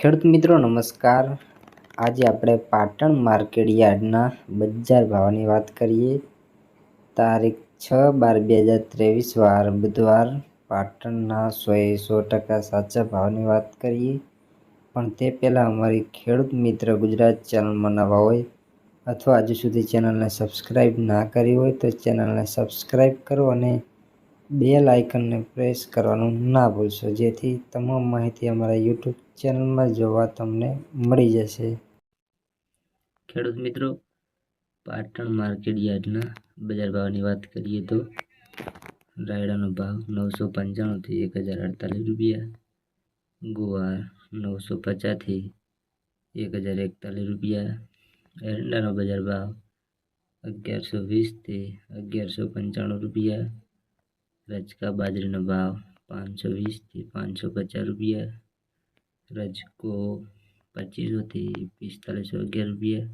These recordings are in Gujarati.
ખેડૂત મિત્રો, નમસ્કાર. આજે આપણે પાટણ માર્કેટ યાર્ડના બજાર ભાવની વાત કરીએ. તારીખ છ બાર બે હજાર ત્રેવીસ વાર બુધવાર પાટણના સોએ સો ટકા સાચા ભાવની વાત કરીએ. પણ તે પહેલાં અમારી ખેડૂત મિત્ર ગુજરાત ચેનલમાં નવા હોય અથવા હજુ સુધી ચેનલને સબસ્ક્રાઈબ ના કરી હોય તો ચેનલને સબસ્ક્રાઈબ કરો અને બેલ આઇકનને પ્રેસ કરવાનું ના ભૂલશો. જેથી તમામ માહિતી અમારા યુટ્યુબ ચેનલમાં જોવા તમને મળી જશે. ખેડૂત મિત્રો, પાટણ માર્કેટ યાર્ડના બજાર ભાવની વાત કરીએ તો રાયડાનો ભાવ નવસો પંચાણુંથી એક હજાર અડતાલીસ રૂપિયા, ગુવાર નવસો પચાસથી એક હજાર એકતાલીસ રૂપિયા, એરંડાનો બજાર ભાવ અગિયારસો વીસથી અગિયારસો પંચાણું રૂપિયા રજકા બાજરીનો ભાવ પાંચસો વીસથી પાંચસો પચાસ રૂપિયા રજકો પચીસોથી પિસ્તાલીસો અગિયાર રૂપિયા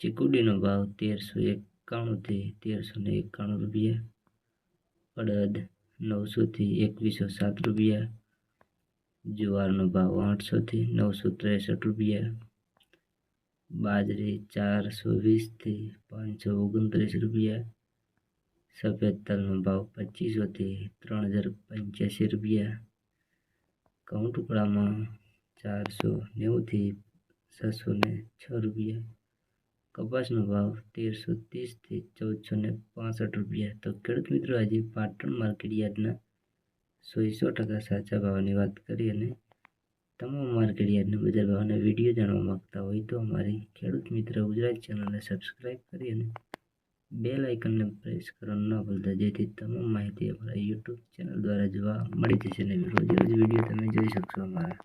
ચીકુડીનો ભાવ તેરસો એકાણુંથી તેરસો ને એકાણું રૂપિયા અડદ નવસોથી એકવીસો સાત રૂપિયા જુવારનો ભાવ આઠસોથી નવસો ત્રેસઠ રૂપિયા બાજરી ચારસો વીસથી પાંચસો ઓગણત્રીસ રૂપિયા સફેદ તલનો ભાવ પચીસોથી ત્રણ હજાર પંચ્યાસી રૂપિયા. ઘઉં ટુકડામાં ચારસો નેવુંથી છસો ને છ રૂપિયા. કપાસનો ભાવ તેરસો ત્રીસથી ચૌદસો ને પાસઠ રૂપિયા. તો ખેડૂત મિત્રો, આજે પાટણ માર્કેટ યાર્ડના સો સો ટકા સાચા ભાવની વાત કરી અને તમામ માર્કેટ યાર્ડના બજાર ભાવના વીડિયો જાણવા માગતા હોય તો અમારી ખેડૂત મિત્ર ગુજરાત ચેનલને સબસ્ક્રાઈબ કરી અને બેલ આઇકનને પ્રેસ કરવાનું ન ભૂલતા. જેથી તમામ માહિતી અમારા યુટ્યુબ ચેનલ દ્વારા જોવા મળી જશે. અને રોજ રોજ વીડિયો તમે જોઈ શકશો અમારા.